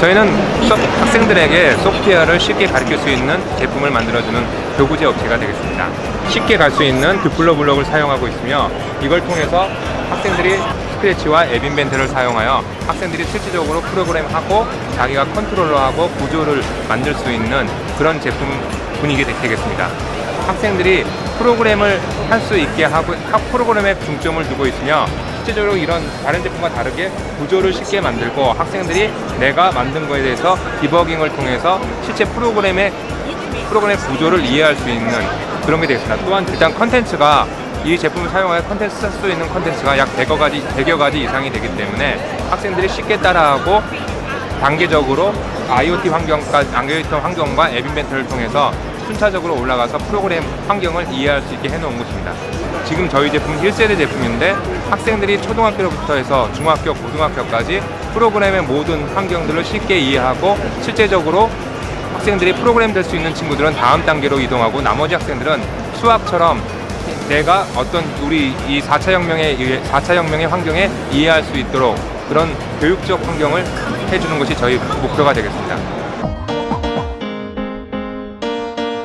저희는 소- 학생들에게 소프트웨어를 쉽게 가르칠 수 있는 제품을 만들어주는 교구제 업체가 되겠습니다. 쉽게 갈 수 있는 듀플러 블록을 사용하고 있으며 이걸 통해서 학생들이 스크래치와 앱인벤트를 사용하여 학생들이 실질적으로 프로그램하고 자기가 컨트롤러하고 구조를 만들 수 있는 그런 제품 분위기 되겠습니다. 학생들이 프로그램을 할 수 있게 하고 학 프로그램에 중점을 두고 있으며 실제적으로 이런 다른 제품과 다르게 구조를 쉽게 만들고 학생들이 내가 만든 거에 대해서 디버깅을 통해서 실제 프로그램의 프로그램 구조를 이해할 수 있는 그런 게 되겠습니다. 또한 일단 컨텐츠가 이 제품을 사용하여 컨텐츠 쓸 수 있는 컨텐츠가 약 100여 가지, 100여 가지 이상이 되기 때문에 학생들이 쉽게 따라하고 단계적으로 IoT 환경과 IoT 환경과 앱 인벤트를 통해서 순차적으로 올라가서 프로그램 환경을 이해할 수 있게 해놓은 것입니다. 지금 저희 제품은 1세대 제품인데 학생들이 초등학교부터 해서 중학교, 고등학교까지 프로그램의 모든 환경들을 쉽게 이해하고 실제적으로 학생들이 프로그램 될 수 있는 친구들은 다음 단계로 이동하고 나머지 학생들은 수학처럼 내가 어떤 우리 이 4차 혁명의 4차 혁명의 환경에 이해할 수 있도록 그런 교육적 환경을 해주는 것이 저희 목표가 되겠습니다.